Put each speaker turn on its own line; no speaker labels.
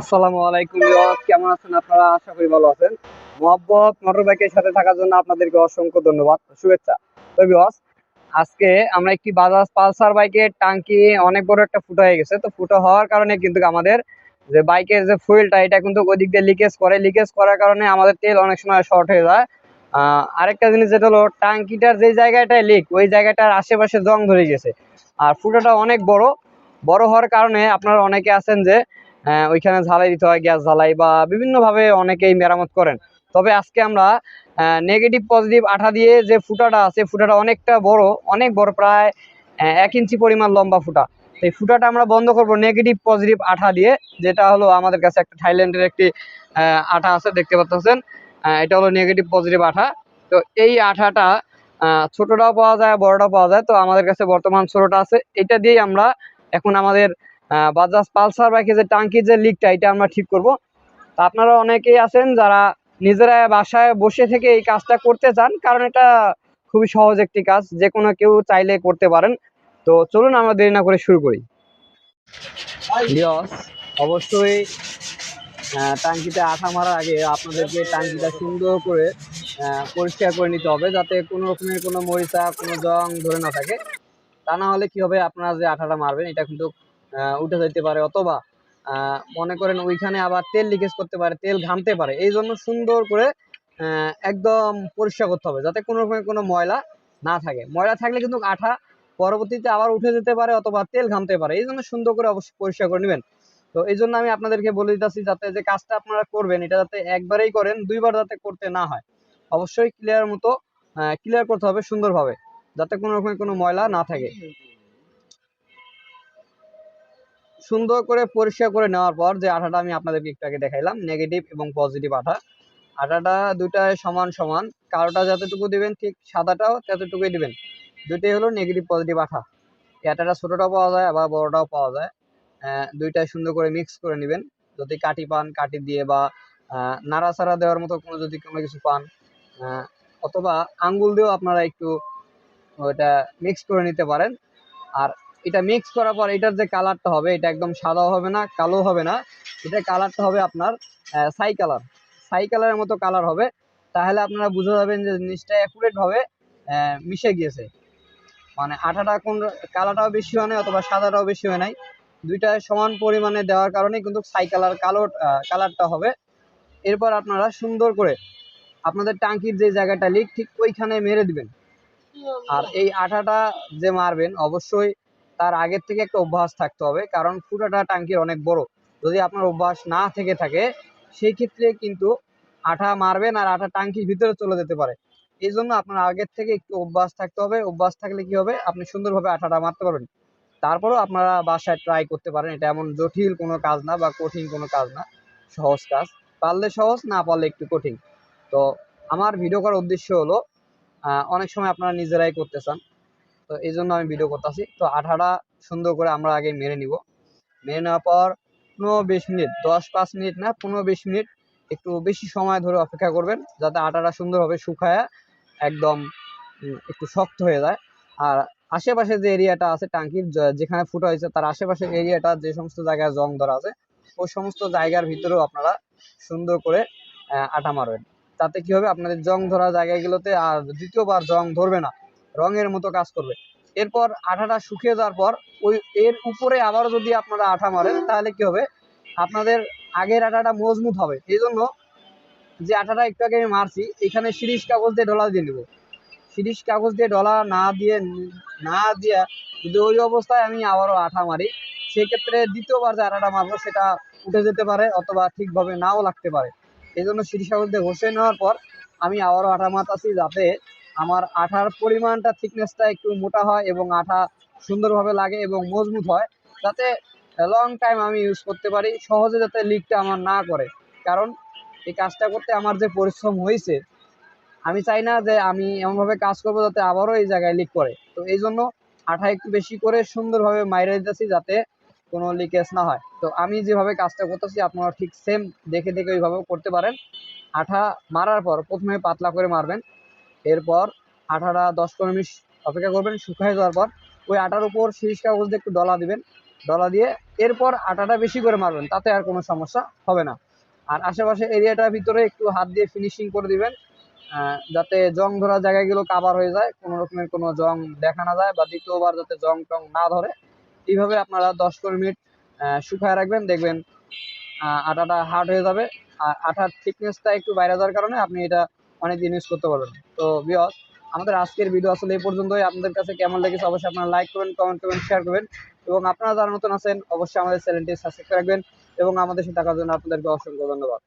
আসসালামু আলাইকুম কেমন আছেন আপনারা? আশা করি ভালো আছেন। সাথে থাকার জন্য আপনাদেরকে অসংখ্য ধন্যবাদ, শুভেচ্ছা। আজকে আমরা একটি বাজাজ পালসার বাইকের টাঙ্কি, অনেক বড় একটা ফুটো হয়ে গেছে। তো ফুটো হওয়ার কারণে কিন্তু আমাদের যে বাইকের যে ফুয়েলটা এটা কিন্তু ওদিক দিয়ে লিকেজ করে। লিকেজ করার কারণে আমাদের তেল অনেক সময় শর্ট হয়ে যায়। আরেকটা জিনিস যেটা হলো, টাঙ্কিটার যে জায়গাটায় লিক ওই জায়গাটার আশেপাশে জং ধরে গেছে। আর ফুটোটা অনেক বড়। বড় হওয়ার কারণে আপনারা অনেকে আছেন যে ওইখানে ঝালাই দিতে হয়, গ্যাস ঝালাই বা বিভিন্নভাবে অনেকেই মেরামত করেন। তবে আজকে আমরা নেগেটিভ পজিটিভ আঠা দিয়ে যে ফুটাটা আছে, ফুটাটা অনেকটা বড়, অনেক বড় প্রায় এক ইঞ্চি পরিমাণ লম্বা ফুটা। এই ফুটাটা আমরা বন্ধ করব নেগেটিভ পজিটিভ আঠা দিয়ে, যেটা হলো আমাদের কাছে একটা থাইল্যান্ডের একটি আঠা আছে, দেখতে পাচ্ছেন এটা হলো নেগেটিভ পজিটিভ আঠা। তো এই আঠাটা ছোটটাও পাওয়া যায়, বড়টাও পাওয়া যায়। তো আমাদের কাছে বর্তমান ছোটটা আছে। এটা দিয়েই আমরা এখন আমাদের বাজাজ পালসার বাইকের যে টাঙ্কির যে লিকটা এটা আমরা ঠিক করব। তা আপনারা অনেকেই আছেন যারা নিজেরা বাসায় বসে থেকে এই কাজটা করতে চান, কারণ এটা খুবই সহজ একটি কাজ, যে কোনো কেউ চাইলে করতে পারেন। তো চলুন, আমরা দেরি না করে শুরু করি। অবশ্যই টাঙ্কিতে আঠা মারার আগে আপনাদেরকে টাঙ্কিটা সুন্দর করে পরিষ্কার করে নিতে হবে, যাতে কোনো রকমের কোনো মরিচা, কোনো জং ধরে না থাকে। তা না হলে কি হবে, আপনারা যে আঠাটা মারবেন, এটা কিন্তু উঠে যেতে পারে অথবা মনে করেন ওইখানে আবার তেল লিকেজ করতে পারে, তেল ঘামতে পারে। এই জন্য সুন্দর করে একদম পরিষ্কার করতে হবে যাতে কোনো রকমের কোনো ময়লা না থাকে। ময়লা থাকলে কিন্তু আঠা পরবর্তীতে আবার উঠে যেতে পারে অথবা তেল ঘামতে পারে। এই জন্য সুন্দর করে অবশ্যই পরিষ্কার করে নেবেন। তো এই জন্য আমি আপনাদেরকে বলে দিতেছি যাতে যে কাজটা আপনারা করবেন, এটা যাতে একবারেই করেন, দুইবার যাতে করতে না হয়। অবশ্যই ক্লিয়ার মতো ক্লিয়ার করতে হবে সুন্দরভাবে, যাতে কোনো রকমের কোনো ময়লা না থাকে। সুন্দর করে পরিষ্কার করে নেওয়ার পর যে আঠাটা আমি আপনাদেরকে একটু আগে দেখাইলাম নেগেটিভ এবং পজিটিভ আঠা। আঠাটা দুটাই সমান সমান কালোটা যতটুকু দিবেন ঠিক সাদাটাও ততটুকুই দিবেন। দুইটাই হলো নেগেটিভ পজিটিভ আঠা। আঠাটা ছোটোটাও পাওয়া যায়, আবার বড়টাও পাওয়া যায়। দুইটাই সুন্দর করে মিক্স করে নেবেন। যদি কাঠি পান, কাঠি দিয়ে বা নাড়াচাড়া দেওয়ার মতো কোনো যদি কোনো কিছু পান অথবা আঙ্গুল দিয়েও আপনারা একটু ওইটা মিক্স করে নিতে পারেন। আর এটা মিক্স করার পর এটার যে কালারটা হবে এটা একদম সাদাও হবে না কালো হবে না। এটা কালারটা হবে আপনার সাই কালার সাই কালারের মতো কালার হবে। তাহলে আপনারা বুঝে যাবেন যে জিনিসটা অ্যাকুরেট ভাবে আহ, মিশে গিয়েছে। মানে আঠাটা কোন কালারটাও বেশি হয় নাই অথবা সাদাটাও বেশি হয় নাই। দুইটা সমান পরিমাণে দেওয়ার কারণে কিন্তু সাই কালার কালো কালারটা হবে। এরপর আপনারা সুন্দর করে আপনাদের টাঙ্কির যে জায়গাটা লিক ঠিক ওইখানে মেরে দিবেন। আর এই আঠাটা যে মারবেন অবশ্যই তার আগের থেকে একটা অভ্যাস থাকতে হবে। কারণ ফুটাটা টাঙ্কির অনেক বড়। যদি আপনার অভ্যাস না থেকে থাকে সেই ক্ষেত্রে কিন্তু আঠা মারবেন আর আঠা টাঙ্কির ভিতরে চলে যেতে পারে। এই জন্য আপনার আগের থেকে একটু অভ্যাস থাকতে হবে। অভ্যাস থাকলে কি হবে? আপনি সুন্দরভাবে আঠাটা মারতে পারবেন। তারপরেও আপনারা বাসায় ট্রাই করতে পারেন। এটা এমন জটিল কোনো কাজ না বা কঠিন কোনো কাজ না। সহজ কাজ। পারলে সহজ, না পারলে একটু কঠিন। তো আমার ভিডিও করার উদ্দেশ্য হলো অনেক সময় আপনারা নিজেরাই করতে চান। তো এই জন্য আমি ভিডিও করতেছি। তো আঠাটা সুন্দর করে আমরা আগে মেরে নিব। মেরে নেওয়ার পর পনেরো বিশ মিনিট, দশ পাঁচ মিনিট না, পনেরো বিশ মিনিট একটু বেশি সময় ধরে অপেক্ষা করবেন, যাতে আটাটা সুন্দরভাবে শুকায় একদম একটু শক্ত হয়ে যায়। আর আশেপাশে যে এরিয়াটা আছে, টাঙ্কির যেখানে ফুটো হয়েছে, তার আশেপাশের এরিয়াটা যে সমস্ত জায়গায় জং ধরা আছে, ওই সমস্ত জায়গার ভিতরেও আপনারা সুন্দর করে আটা মারবেন। তাতে কি হবে? আপনাদের জং ধরা জায়গাগুলোতে আর দ্বিতীয়বার জং ধরবে না। রঙের মতো কাজ করবে। এরপর আঠাটা শুকিয়ে যাওয়ার পর ওই এর উপরে আবারও যদি আপনারা আঠা মারেন, তাহলে কি হবে? আপনাদের আগের আঠাটা মজবুত হবে। এই জন্য যে আঠাটা একটু আগে আমি মারছি, এখানে সিরিজ কাগজ দিয়ে ডলা দিয়ে নেব। সিরিজ কাগজ দিয়ে ডলা না দিয়ে না দিয়ে যদি ওই অবস্থায় আমি আবারও আঠা মারি, সেক্ষেত্রে দ্বিতীয়বার যে আঠাটা মারবো, সেটা উঠে যেতে পারে অথবা ঠিকভাবে নাও লাগতে পারে। এই জন্য সিরিজ কাগজ দিয়ে ঘষে নেওয়ার পর আমি আবারও আঠা মারতাছি যাতে আমার আঠার পরিমাণটা থিকনেসটা একটু মোটা হয় এবং আঠা সুন্দরভাবে লাগে এবং মজবুত হয়, যাতে লং টাইম আমি ইউজ করতে পারি, সহজে যাতে লিকটা আমার না করে। কারণ এই কাজটা করতে আমার যে পরিশ্রম হয়েছে আমি চাই না যে আমি এমনভাবে কাজ করব যাতে আবারও এই জায়গায় লিক করে। তো এই জন্য আঠা একটু বেশি করে সুন্দরভাবে মাইরে দিতেছি যাতে কোনো লিকেজ না হয়। তো আমি যেভাবে কাজটা করতেছি, আপনারা ঠিক সেম দেখে দেখে ওইভাবেও করতে পারেন। আঠা মারার পর প্রথমে পাতলা করে মারবেন। এরপর আঠাটা দশ পনেরো মিনিট অপেক্ষা করবেন, শুকিয়ে যাওয়ার পর ওই আটার উপর সিরিজ কাগজ দিয়ে একটু ডলা দিবেন। ডলা দিয়ে এরপর আটাটা বেশি করে মারবেন, তাতে আর কোনো সমস্যা হবে না। আর আশেপাশে এরিয়াটার ভিতরে একটু হাত দিয়ে ফিনিশিং করে দিবেন যাতে জং ধরা জায়গাগুলো কাবার হয়ে যায়, কোনো রকমের কোনো জং দেখা না যায় বা দ্বিতীয়বার যাতে জং টং না ধরে। এইভাবে আপনারা দশ পনেরো মিনিট শুকায় রাখবেন, দেখবেন আটাটা হার্ড হয়ে যাবে। আর আটার থিকনেসটা একটু বাইরে যাওয়ার কারণে আপনি এটা অনেকদিন ইউজ করতে পারবেন। তো বিয়স আমাদের আজকের ভিডিও আসলে এই পর্যন্তই। আপনাদের কাছে কেমন লেগেছে অবশ্যই আপনারা লাইক করবেন কমেন্ট করবেন শেয়ার করবেন। এবং আপনারা যারা নতুন আছেন, অবশ্যই আমাদের চ্যানেলটি সাবস্ক্রাইব করে রাখবেন এবং আমাদের সাথে থাকার জন্য আপনাদেরকে অসংখ্য ধন্যবাদ।